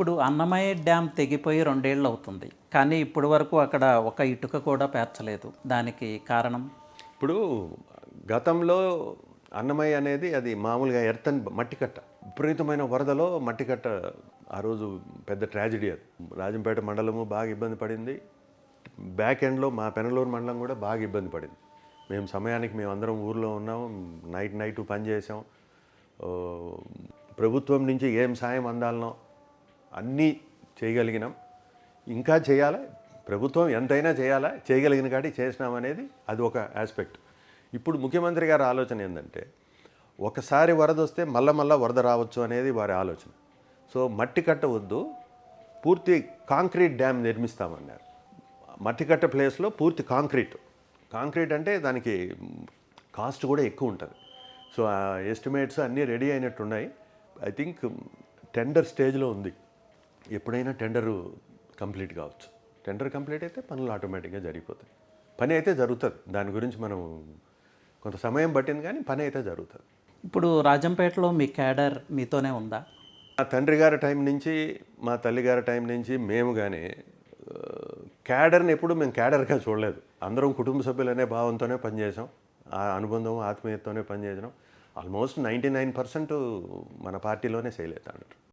ఇప్పుడు అన్నమయ్య డ్యామ్ తెగిపోయి రెండేళ్ళు అవుతుంది. కానీ ఇప్పటి వరకు అక్కడ ఒక ఇటుక కూడా పేర్చలేదు. దానికి కారణం? ఇప్పుడు గతంలో అన్నమయ్య అనేది అది మామూలుగా ఎర్తన్ మట్టికట్ట విపరీతమైన వరదలో మట్టికట్ట ఆ రోజు పెద్ద ట్రాజిడీ అది. రాజంపేట మండలము బాగా ఇబ్బంది పడింది. బ్యాక్ ఎండ్లో మా పెనలూరు మండలం కూడా బాగా ఇబ్బంది పడింది. మేము సమయానికి మేము అందరం ఊర్లో ఉన్నాం నైట్ నైట్ పని చేసాం ప్రభుత్వం నుంచి ఏం సాయం అందాలనో అన్నీ చేయగలిగినాం. ఇంకా చేయాలా? ప్రభుత్వం ఎంతైనా చేయాలా? చేయగలిగిన కాటి చేసినాం అనేది అది ఒక ఆస్పెక్ట్ ఇప్పుడు ముఖ్యమంత్రి గారి ఆలోచన ఏంటంటే ఒకసారి వరద వస్తే మళ్ళా మళ్ళా వరద రావచ్చు అనేది వారి ఆలోచన. సో మట్టి కట్ట వద్దు పూర్తి కాంక్రీట్ డ్యామ్ నిర్మిస్తామన్నారు. మట్టి కట్ట ప్లేస్లో పూర్తి కాంక్రీట్. కాంక్రీట్ అంటే దానికి కాస్ట్ కూడా ఎక్కువ ఉంటుంది. సో ఆ ఎస్టిమేట్స్ అన్నీ రెడీ అయినట్టున్నాయి. ఐ థింక్ టెండర్ స్టేజ్లో ఉంది. ఎప్పుడైనా టెండరు కంప్లీట్ కావచ్చు. టెండర్ కంప్లీట్ అయితే పనులు ఆటోమేటిక్గా జరిగిపోతాయి. పని అయితే జరుగుతుంది. దాని గురించి మనం కొంత సమయం పట్టింది కానీ పని అయితే జరుగుతుంది. ఇప్పుడు రాజంపేటలో మీ క్యాడర్ మీతోనే ఉందా? మా తండ్రి గారి టైం నుంచి మా తల్లి గారి టైం నుంచి మేము కానీ క్యాడర్ని ఎప్పుడు మేము క్యాడర్గా చూడలేదు. అందరం కుటుంబ సభ్యులనే భావంతోనే పనిచేసాం ఆ అనుబంధం ఆత్మీయతతోనే పనిచేసాం ఆల్మోస్ట్ నైంటీ నైన్ పర్సెంట్ మన పార్టీలోనే సేల్ అవుతాడు